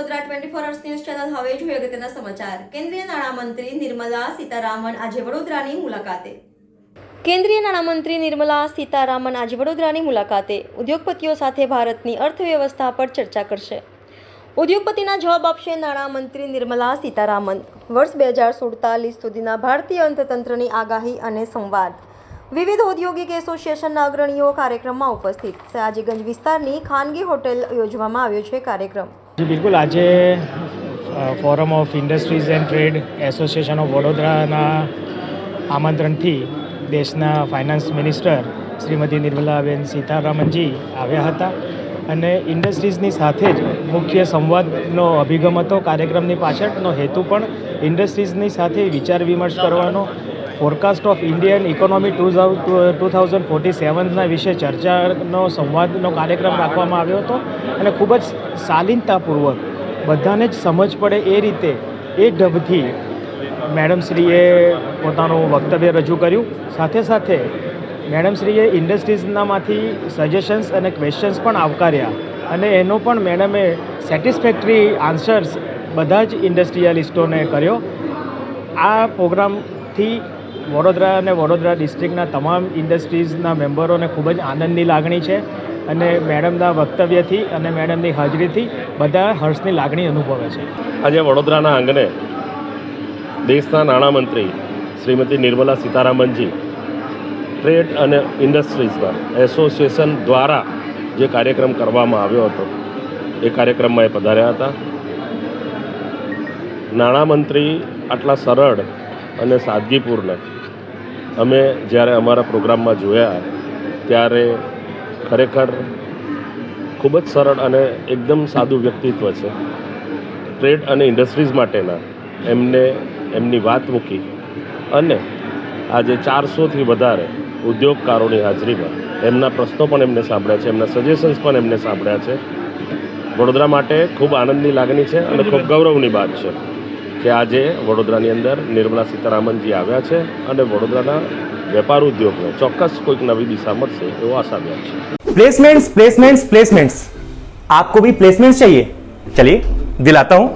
હવે જોઈએ અગત્યના સમાચાર. કેન્દ્રીય નાણામંત્રી નિર્મલા સીતારામન આજે વડોદરાની મુલાકાતે. કેન્દ્રીય નાણામંત્રી નિર્મલા સીતારામન આજે વડોદરાની મુલાકાતે. ઉદ્યોગપતિઓ સાથે ભારતની અર્થવ્યવસ્થા પર ચર્ચા કરશે. ઉદ્યોગપતિના જવાબ આપશે નાણામંત્રી નિર્મલા સીતારામન. વર્ષ બે હજાર સુડતાલીસ સુધીના ભારતીય અર્થતંત્રની આગાહી અને સંવાદ. વિવિધ ઔદ્યોગિક એસોસિએશનના અગ્રણીઓ કાર્યક્રમમાં ઉપસ્થિત. સયાજીગંજ વિસ્તારની ખાનગી હોટેલ યોજવામાં આવ્યો છે કાર્યક્રમ. જી, બિલકુલ. આજે forum of industries and trade association of વડોદરાના આમંત્રણથી દેશના ફાઇનાન્સ મિનિસ્ટર શ્રીમતી નિર્મલાબેન સીતારામનજી આવ્યા હતા. અને ઇન્ડસ્ટ્રીઝની સાથે જ મુખ્ય સંવાદનો, અભિગમ હતો, કાર્યક્રમની પાછળનો હેતુ પણ ઇન્ડસ્ટ્રીઝની સાથે વિચાર વિમર્શ કરવાનો forecast of Indian economy to two thousand forty સેવનના વિશે ચર્ચાનો, સંવાદનો કાર્યક્રમ રાખવામાં આવ્યો હતો અને ખૂબ જ શાલીનતાપૂર્વક બધાને જ સમજ પડે એ રીતે એ ઢબથી મેડમશ્રીએ પોતાનું વક્તવ્ય રજૂ કર્યું. સાથે સાથે મેડમશ્રીએ ઇન્ડસ્ટ્રીઝનામાંથી સજેશન્સ અને ક્વેશ્ચન્સ પણ આવકાર્યા અને એનો પણ મેડમે સેટિસ્ફેક્ટરી આન્સર્સ બધા જ ઇન્ડસ્ટ્રીયલિસ્ટોને કર્યો. આ પ્રોગ્રામથી વડોદરા અને વડોદરા ડિસ્ટ્રિક્ટના તમામ ઇન્ડસ્ટ્રીઝના મેમ્બરોને ખૂબ જ આનંદની લાગણી છે અને મેડમના વક્તવ્યથી અને મેડમની હાજરીથી બધા હર્ષની લાગણી અનુભવે છે. આજે વડોદરાના આંગણે દેશના નાણામંત્રી શ્રીમતી નિર્મલા સીતારામનજી, ટ્રેડ અને ઇન્ડસ્ટ્રીઝના એસોસિએશન દ્વારા જે કાર્યક્રમ કરવામાં આવ્યો હતો, એ કાર્યક્રમમાં એ પધાર્યા હતા. નાણામંત્રી આટલા સરળ અને સાદગીપૂર્ણ અમે જ્યારે અમારા પ્રોગ્રામમાં જોયા, ત્યારે ખરેખર ખૂબ જ સરળ અને એકદમ સાદું વ્યક્તિત્વ છે. ટ્રેડ અને ઇન્ડસ્ટ્રીઝ માટેના એમને એમની વાત મૂકી અને આજે ચારસોથી વધારે ઉદ્યોગકારોની હાજરીમાં એમના પ્રશ્નો પણ એમને સાંભળ્યા છે, એમના સજેશન્સ પણ એમને સાંભળ્યા છે. વડોદરા માટે ખૂબ આનંદની લાગણી છે અને ખૂબ ગૌરવની વાત છે. કે આજે વડોદરાની અંદર નિર્મલા સીતારામનજી આવ્યા છે અને વડોદરાના વેપાર ઉદ્યોગને ચોક્કસ કોઈક નવી દિશા મળશે એવો આશા વ્યક્ત છે प्लेसमेंट्स प्लेसमेंट्स प्लेसमेंट्स आपको भी प्लेसमेंट्स चाहिए चलिए दिलाता हूं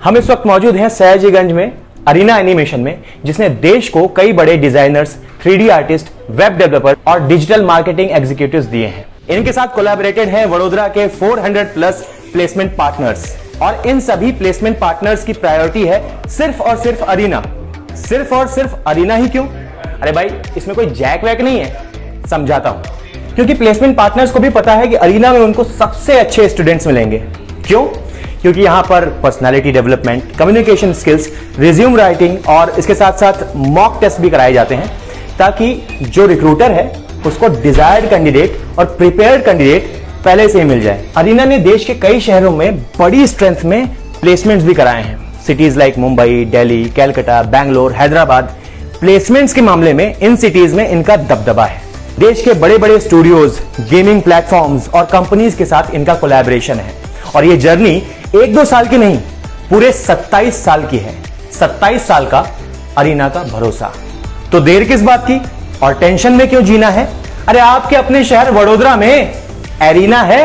हम इस वक्त मौजूद हैं सयाजीगंज में अरीना एनिमेशन में जिसने देश को कई बड़े designers three artist web developer और डिजिटल मार्केटिंग एग्जीक्यूटिव्स दिए हैं इनके साथ कोलैबोरेटेड है वडोदरा के 400 प्लस प्लेसमेंट पार्टनर्स और इन सभी प्लेसमेंट पार्टनर्स की प्रायोरिटी है सिर्फ़ और सिर्फ़ अरीना। सिर्फ़ और सिर्फ़ अरीना ही क्यों? अरे भाई, इसमें कोई जैक वैक नहीं है, समझाता हूँ। क्योंकि प्लेसमेंट पार्टनर्स को भी पता है कि अरीना में उनको सबसे अच्छे स्टूडेंट्स मिलेंगे। क्यों? क्योंकि यहाँ पर personality development communication skills resume writing और इसके साथ साथ मॉक टेस्ट भी कराए जाते हैं, ताकि जो रिक्रूटर है, उसको डिजायर्ड कैंडिडेट और प्रिपेयर्ड कैंडिडेट पहले से ही मिल जाए। अरीना ने देश के कई शहरों में बड़ी स्ट्रेंथ में प्लेसमेंट्स भी कराए हैं। Cities like Mumbai Delhi Calcutta Bangalore Hyderabad placements के मामले में इन सिटीज़ में इनका दबदबा है। देश के बड़े बड़े स्टूडियोज गेमिंग प्लेटफॉर्म्स और कंपनीज़ के साथ इनका कोलैबोरेशन है। और ये जर्नी एक दो साल की नहीं, पूरे 27 साल की है। 27 साल का अरीना का भरोसा। तो देर किस बात की? और टेंशन में क्यों जीना है? अरे आपके अपने शहर वडोदरा में। एरीना है